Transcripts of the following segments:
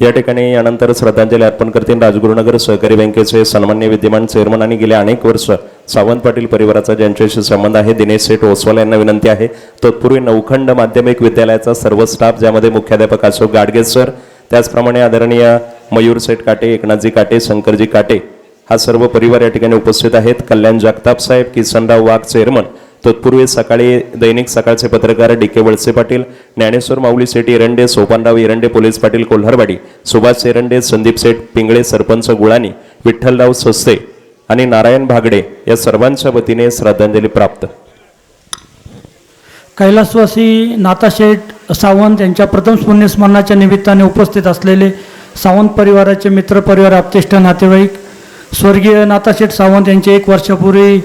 या ठिकाणी यानंतर श्रद्धांजली अर्पण करतील राजगुरुनगर सहकारी बँकेचे सन्मान्य विद्यमान चेअरमन आणि गेले अनेक वर्ष सावंत पाटील परिवाराचा ज्यांच्याशी संबंध आहे दिनेश सेठ ओसवाल यांना विनंती आहे. तत्पूर्वी नौखंड माध्यमिक विद्यालयाचा सर्व स्टाफ ज्यामध्ये मुख्याध्यापक अशोक गाडगे सर त्याचप्रमाणे आदरणीय मयूर सेठ काटे एकनाथजी काटे शंकरजी काटे हा सर्व परिवार या ठिकाणी उपस्थित आहेत. कल्याण जगताप साहेब किसनराव वाघ चेअरमन तत्पूर्वी सकाळी दैनिक सकाळचे पत्रकार D K Walse Patil Dnyaneshwar Mauli Seth Erande Sopanrao Erande police Patil Kolharwadi Subhash Erande Sandeep Seth Pingle sarpanch Gulani Vitthalrao Saste आणि नारायण भागडे या सर्वांच्या वतीने श्रद्धांजली प्राप्त. कैलासवासी नाताशेठ सावंत यांच्या प्रथम पुण्यस्मरणाच्या निमित्ताने उपस्थित असलेले सावंत परिवाराचे मित्र परिवार आपतेष्ट नातेवाईक स्वर्गीय नाताशेठ सावंत यांचे एक वर्षापूर्वी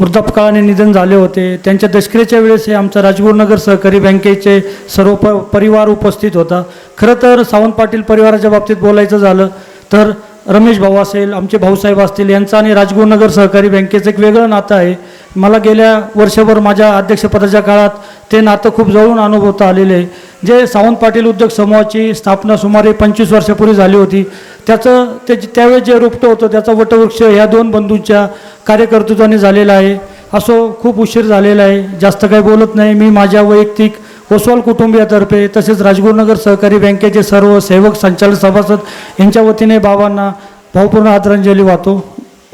वृद्धापकाळाने निधन झाले होते. त्यांच्या दशकरेच्या वेळेस हे आमच्या राजगुरुनगर सहकारी बँकेचे सर्व प परिवार उपस्थित होता. खरं तर सावंत पाटील परिवाराच्या बाबतीत बोलायचं झालं तर रमेश भाऊ असेल आमचे भाऊसाहेब असतील यांचं आणि राजगुरुनगर सहकारी बँकेचं एक वेगळं नातं आहे. मला गेल्या वर्षभर माझ्या अध्यक्षपदाच्या काळात ते नातं खूप जवळून अनुभवता आलेले आहे. जे सावंत पाटील उद्योग समूहाची स्थापना सुमारे पंचवीस वर्षापूर्वी झाली होती त्याचं ते त्यावेळेस जे रोपटं होतं त्याचा वटवृक्ष ह्या दोन बंधूंच्या कार्यकर्तृत्वाने झालेला आहे. असो खूप उशीर झालेला आहे. जास्त काही बोलत नाही. मी माझ्या वैयक्तिक ओसवाल कुटुंबियातर्फे तसेच राजगुरुनगर सहकारी बँकेचे सर्व सेवक संचालक सभासद यांच्या वतीने बाबांना भावपूर्ण आदरांजली वाहतो.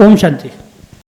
ओम शांती.